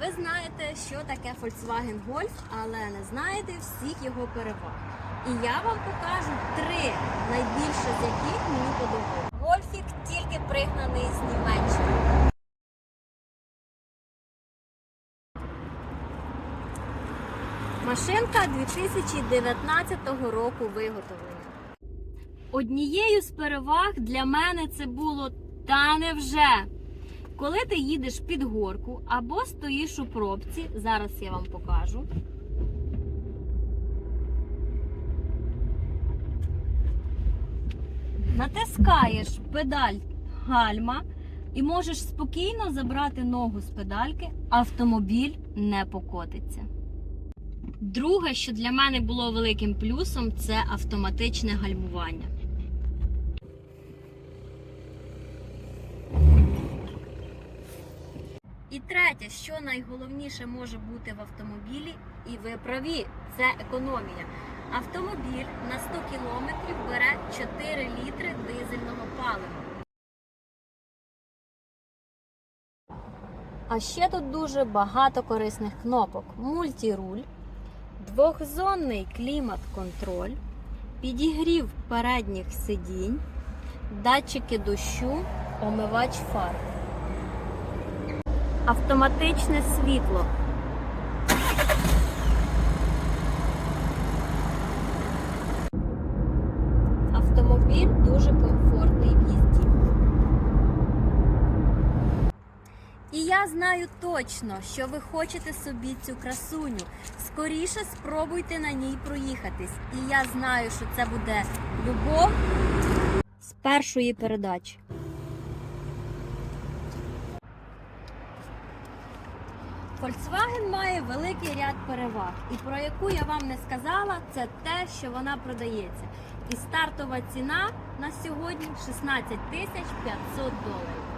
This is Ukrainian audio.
Ви знаєте, що таке Volkswagen Golf, але не знаєте всіх його переваг. І я вам покажу три найбільше з яких мені подобається. Гольфік тільки пригнаний з Німеччини. Машинка 2019 року виготовлення. Однією з переваг для мене це було та невже. Коли ти їдеш під горку або стоїш у пробці, зараз я вам покажу. Натискаєш педаль гальма і можеш спокійно забрати ногу з педальки, автомобіль не покотиться. Друге, що для мене було великим плюсом, це автоматичне гальмування. І третє, що найголовніше може бути в автомобілі, і ви праві, це економія. Автомобіль на 100 кілометрів бере 4 літри дизельного палива. А ще тут дуже багато корисних кнопок: мультіруль, двохзонний клімат-контроль, підігрів передніх сидінь, датчики дощу, омивач фар, автоматичне світло. Автомобіль дуже комфортний в їзді. І я знаю точно, що ви хочете собі цю красуню. Скоріше спробуйте на ній проїхатись. І я знаю, що це буде любов з першої передачі. Volkswagen має великий ряд переваг, і про яку я вам не сказала, це те, що вона продається. І стартова ціна на сьогодні 16 тисяч 500 доларів.